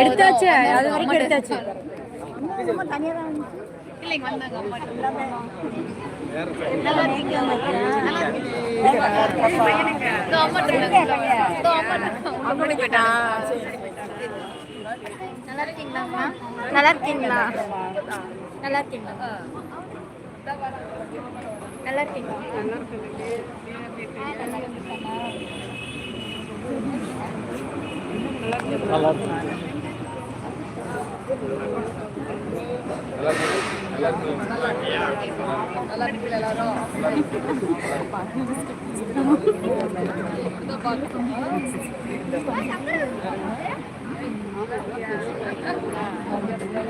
எடுத்தாச்சு? அது வரைக்கும் எடுத்தாச்சு. நல்லா இருக்கீங்களா? நல்லா இருக்கீங்களா? நல்லா இருக்கீங்களா நல்லா இருக்கீங்களா நல்லா இருக்கீங்களா மேடம் வாங்க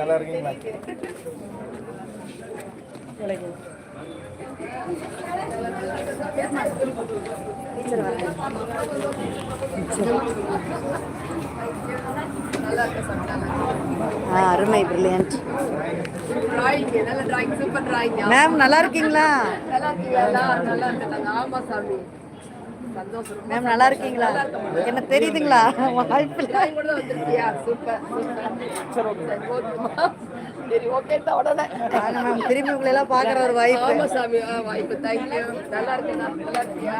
நல்லா இருக்கீங்களா அருமை பிரில்லியன்ட் மேம் நல்லா இருக்கீங்களா? நல்லா நல்லா இருக்காங்க ஆமா சாமி மேம் நல்லா இருக்கீங்களா? என்ன தெரியுதுங்களா? வாய்ப்பு கூட வந்திருக்கியா சூப்பர் சரி ஓகே தான் உடனே மேம் திரும்பி உங்களை எல்லாம் பாக்குற ஒரு வாய்ப்பு. ஆமா சாமி. ஆ வாய்ப்பு. தேங்க்யூ நல்லா இருக்கேன் நல்லா இருக்கியா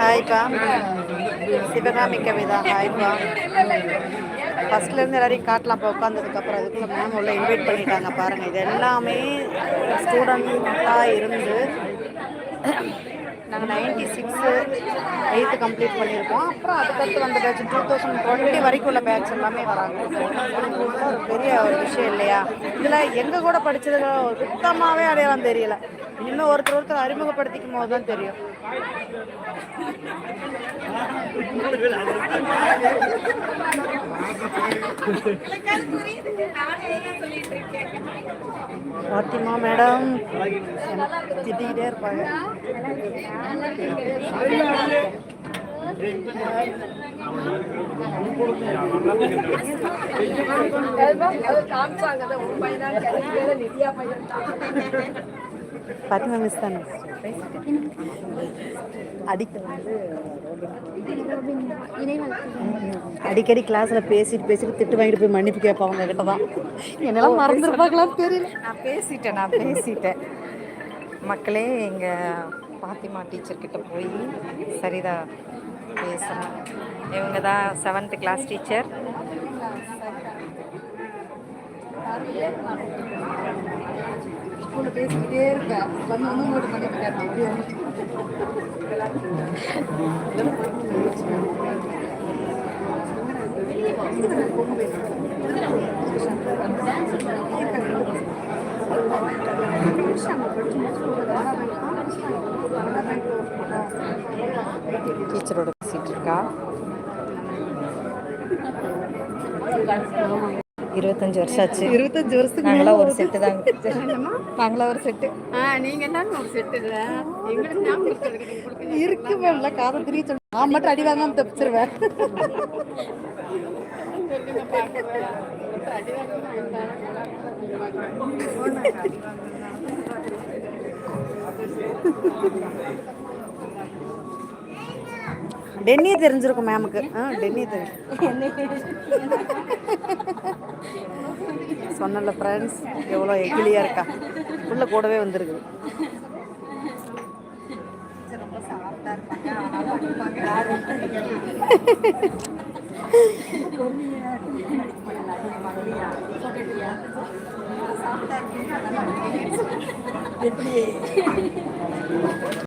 ஹாய்ப்பா சிவகாமி கவிதா ஹாய்ப்பா ஃபஸ்ட்லேருந்து எல்லாரையும் காட்டலாம் உட்காந்ததுக்கு அப்புறம். அதுக்குள்ள மேம் உள்ள இன்வைட் பண்ணிட்டாங்க பாருங்கள் இது எல்லாமே ஸ்டூடெண்ட்டாக இருந்து நாங்கள் நைன்டி சிக்ஸு எயித்து கம்ப்ளீட் பண்ணியிருக்கோம். அப்புறம் அதுக்கடுத்து வந்த பேட்ச் டூ தௌசண்ட் டுவெண்ட்டி வரைக்கும் உள்ள பேட்ச் எல்லாமே வராங்க. ஒரு பெரிய ஒரு விஷயம் இல்லையா? இதில் எங்கள் கூட படித்தது சுத்தமாகவே அடையாளம் தெரியல. இன்னும் ஒருத்தர் ஒருத்தர் அறிமுகப்படுத்திக்கும் போது தான் தெரியும். பாத்திமா மேடம். திட்டிக்கிட்டே இருப்பாங்க. காமிச்சாங்க அதான் தான் பாத்திமா மிஸ் தானே? அடிக்க வந்து அடிக்கடி கிளாஸ்ல பேசிட்டு பேசிட்டு திட்டு வாங்கிட்டு போய் மன்னிப்பு கேட்பாங்க அவங்க கிட்ட தான். என்னெல்லாம் மறந்துருப்பாங்களான்னு தெரியல. நான் பேசிட்டேன் நான் பேசிட்டேன். மக்களே எங்கள் பாத்திமா டீச்சர்கிட்ட போய் சரிதா பேசுகிறேன் இவங்க தான் செவன்த்து கிளாஸ் டீச்சர் ஸ்கூல்ல பேசிக்கிட்டே இருப்பேன். வந்து வந்து நோட்டு டீச்சரோட பேசிகிட்டு இருக்கா? இருபத்தஞ்சு வருஷம் ஆச்சு. இருபத்தஞ்சு வருஷத்துக்கு நாங்களாம் ஒரு செட்டு தாங்க. நாங்களாம் ஒரு செட்டு ஆ நீங்க தான் ஒரு செட் இல்ல. எங்களுக்கு ஞாபகம் இருக்கிறது உங்களுக்கு இருக்கு மேம்ல காதை திரிய சொல்லு. நான் மட்டும் அடி வாங்காம தப்பிச்சிருவேன். டென்னியே தெரிஞ்சிருக்கும் மேமுக்கு. ஆ டென்னி தெரியும் சொன்னல ஃப்ரெண்ட்ஸ் எவ்வளோ எகிலியாக இருக்கா? உள்ள கூடவே வந்திருக்கு.